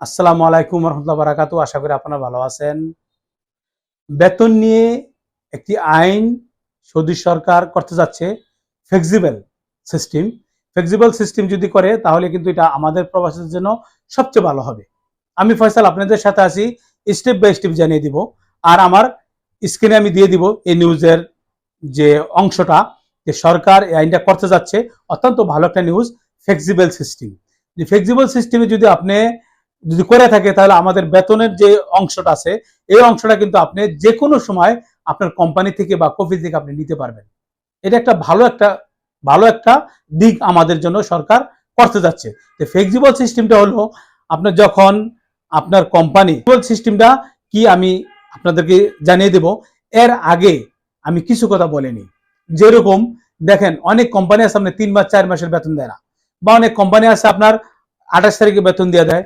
আসসালামু আলাইকুম রহমতুল্লাহ বারাকাতু আশা করি আপনারা ভালো আছেন। বেতন নিয়ে একটি আইন সৌদি সরকার করতে যাচ্ছে ফ্লেক্সিবল সিস্টেম ফ্লেক্সিবল সিস্টেম যদি করে, তাহলে কিন্তু এটা আমাদের প্রবাসীদের জন্য সবচেয়ে ভালো হবে। আমি ফয়সাল, আপনাদের সাথে আছি স্টেপ বাই স্টেপ জানিয়ে দিব। আর আমার স্ক্রিনে আমি দিয়ে দিব এই নিউজের যে অংশটা, যে সরকার এই আইনটা করতে যাচ্ছে। অত্যন্ত ভালো একটা নিউজ ফ্লেক্সিবল সিস্টেম ফ্লেক্সিবল সিস্টেমে যদি আপনি যদি করে থাকে, তাহলে আমাদের বেতনের যে অংশটা আছে, এই অংশটা কিন্তু আপনি যে কোনো সময় আপনার কোম্পানি থেকে বা কফি থেকে আপনি নিতে পারবেন। এটা একটা ভালো একটা ভালো একটা দিক আমাদের জন্য সরকার করতে যাচ্ছে। তো ফ্লেক্সিবল সিস্টেমটা হলো, আপনার যখন আপনার কোম্পানি সিস্টেমটা কি আমি আপনাদেরকে জানিয়ে দেব, এর আগে আমি কিছু কথা বলিনি। যেরকম দেখেন, অনেক কোম্পানি আছে, আপনার তিন মাস, চার মাসের বেতন দেয় না। বা অনেক কোম্পানি আছে, আপনার আঠাশ তারিখে বেতন দিয়ে দেয়।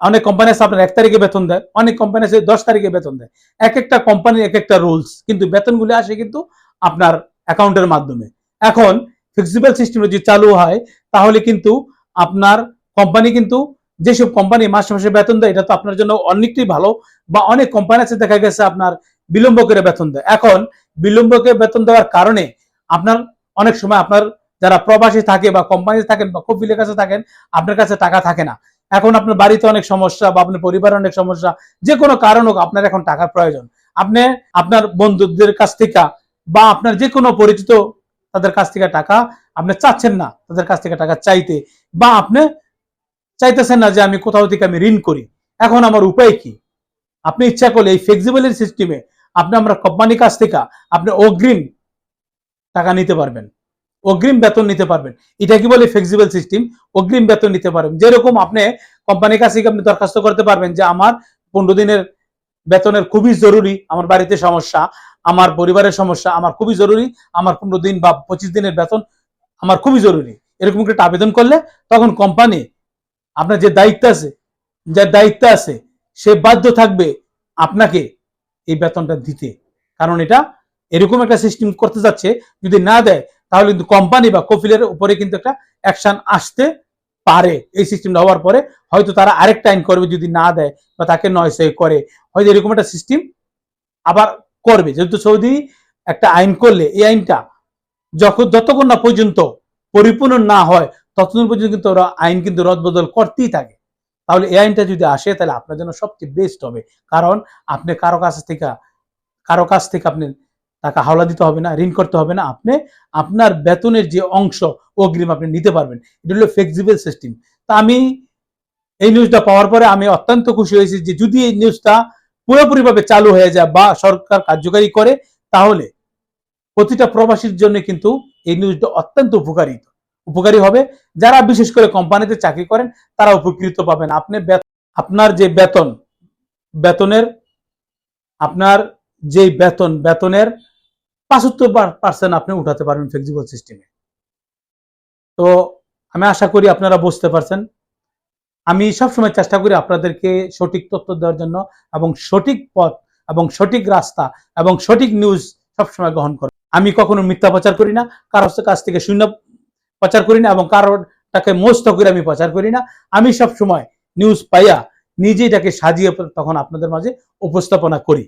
অনেক কোম্পানি আছে, আপনার এক তারিখে বেতন দেয়, অনেক কোম্পানি আছে দশ তারিখে বেতন দেয়। এক একটা কোম্পানির এক একটা রুলস কিন্তু বেতনগুলো আসে কিন্তু আপনার অ্যাকাউন্টের মাধ্যমে। এখন ফ্লেক্সিবল সিস্টেম যদি চালু হয়, তাহলে কিন্তু আপনার কোম্পানি কিন্তু যেসব কোম্পানি মাসে মাসে বেতন দেয়, এটা তো আপনার জন্য অনেকটাই ভালো, বা অনেক কোম্পানি আছে দেখা গেছে আপনার বিলম্ব করে বেতন দেয়। এখন বিলম্ব করে বেতন দেওয়ার কারণে আপনার অনেক সময় আপনার যারা প্রবাসী থাকে বা কোম্পানি থাকেন বা কপিলের কাছে থাকেন, আপনার কাছে টাকা থাকে না। এখন আপনার বাড়িতে অনেক সমস্যা বা আপনার পরিবারে অনেক সমস্যা, যে কোনো কারণ হোক আপনার এখন টাকার প্রয়োজন। আপনি আপনার বন্ধুদের কাছ থেকে বা আপনার যে কোনো পরিচিত তাদের কাছ থেকে টাকা আপনি চাচ্ছেন না তাদের কাছ থেকে টাকা চাইতে, বা আপনি চাইতেছেন না যে আমি কোথাও থেকে আমি ঋণ করি। এখন আমার উপায় কি? আপনি ইচ্ছা করলে এই ফ্লেক্সিবলের সিস্টেমে আপনি আমরা কোম্পানির কাছ থেকে আপনি অগ্রিম টাকা নিতে পারবেন। অগ্রিম বেতন নিতে পারবেন। এটা কি বলে? ফ্লেক্সিবল সিস্টেম অগ্রিম বেতন নিতে পারবেন। যেরকম আপনি কোম্পানির কাছে আপনি দরখাস্ত করতে পারবেন যে, আমার পনেরো দিনের বেতনের খুবই জরুরি, আমার বাড়িতে সমস্যা, আমার পরিবারের সমস্যা, আমার খুবই জরুরি, আমার পনেরো দিন বা পঁচিশ দিনের বেতন আমার খুবই জরুরি। এরকম একটা আবেদন করলে তখন কোম্পানি আপনার যে দায়িত্ব আছে, যে দায়িত্ব আছে, সে বাধ্য থাকবে আপনাকে এই বেতনটা দিতে। কারণ এটা এরকম একটা সিস্টেম করতে যাচ্ছে, যদি না দেয় তাহলে কিন্তু কোম্পানি বা কফিলের উপরে কিন্তু একটা অ্যাকশন আসতে পারে। এই সিস্টেমটা হওয়ার পরে হয়তো তারা আরেকটা আইন করবে যদি না দেয় বা তাকে নয় সে করে। হয়তো এরকম একটা সিস্টেম আবার করবে। যেহেতু সৌদি একটা আইন করলে এই আইনটা যখন যতক্ষণ না পর্যন্ত পরিপূর্ণ না হয়, ততক্ষণ পর্যন্ত কিন্তু ওরা আইন কিন্তু রদবদল করতেই থাকে। তাহলে এই আইনটা যদি আসে, তাহলে আপনার জন্য সবচেয়ে বেস্ট হবে। কারণ আপনি কারও কাছ থেকে কারও কাছ থেকে আপনি টাকা হাওলা দিতে হবে না, ঋণ করতে হবে না। আপনি আপনার বেতনের যে অংশ অগ্রিম আপনি নিতে পারবেন, এটা হলো ফ্লেক্সিবল সিস্টেম তা আমি এই নিউজটা পাওয়ার পরে আমি অত্যন্ত খুশি হয়েছি যে যদি এই নিউজটা পুরোপুরিভাবে চালু হয়ে যায় বা সরকার কার্যকারী করে, তাহলে প্রতিটা প্রবাসীর জন্য কিন্তু এই নিউজটা অত্যন্ত উপকারী উপকারী হবে। যারা বিশেষ করে কোম্পানিতে চাকরি করেন, তারা উপকৃত পাবেন। আপনি আপনার যে বেতন, বেতনের আপনার যে বেতন, বেতনের পাঁচাত্তর পার্সেন্ট আপনি উঠাতে পারবেন ফ্লেক্সিবল সিস্টেমে তো আমি আশা করি আপনারা বুঝতে পারছেন। আমি সবসময় চেষ্টা করি আপনাদেরকে সঠিক তথ্য দেওয়ার জন্য এবং সঠিক পথ এবং সঠিক রাস্তা এবং সঠিক নিউজ সবসময় গ্রহণ করি। আমি কখনো মিথ্যা প্রচার করি না, কারোর কাছ থেকে শূন্য প্রচার করি না এবং কারোর তাকে মস্ত করে আমি প্রচার করি না। আমি সব সময় নিউজ পাইয়া নিজেই এটাকে সাজিয়ে তখন আপনাদের মাঝে উপস্থাপনা করি।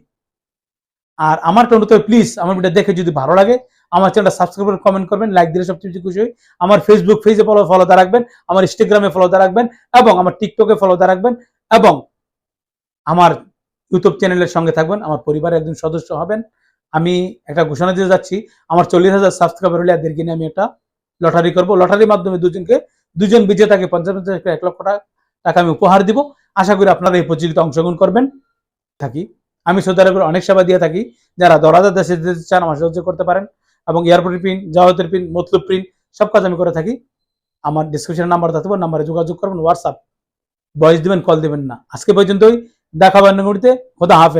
আর আমার টোনটা প্লিজ আমার ভিডিও দেখে যদি ভালো লাগে, আমার চ্যানেলটা সাবস্ক্রাইব করে কমেন্ট করবেন লাইক দিলে সবচেয়ে বেশি খুশি হই। আমার ফেসবুক পেজে ফলো ফলো দা রাখবেন, আমার ইনস্টাগ্রামে ফলো দা রাখবেন, এবং আমার টিকটকে ফলো দা রাখবেন, এবং আমার ইউটিউব চ্যানেলের সঙ্গে থাকবেন, আমার পরিবারের একজন সদস্য হবেন। আমি একটা ঘোষণা দিতে যাচ্ছি, আমার চল্লিশ হাজার সাবস্ক্রাইবার হলে এদেরকে নিয়ে আমি একটা লটারি করব। লটারির মাধ্যমে দুজনকে, দুজন বিজেতাকে পঞ্চাশ পঞ্চাশ, এক লক্ষ টাকা টাকা আমি উপহার দিব। আশা করি আপনারা এই প্রতিযোগিতা অংশগ্রহণ করবেন। থাকি। আমি সৌদি আরবের অনেক সেবা দিয়ে থাকি, যারা দরাদার দেশে যেতে চান আমার সাহায্য করতে পারেন এবং এয়ারপোর্টের প্রিন্ট জাহাজের প্রিন্ট মতলব প্রিন্ট সব কাজ আমি করে থাকি। আমার ডিসক্রিপশনের নাম্বার থাকবে নাম্বারে যোগাযোগ করবেন হোয়াটসঅ্যাপ ভয়েস দিবেন কল দিবেন না। আজকে পর্যন্তই দেখাবেন গুড়িতে খোদা হাফেজ।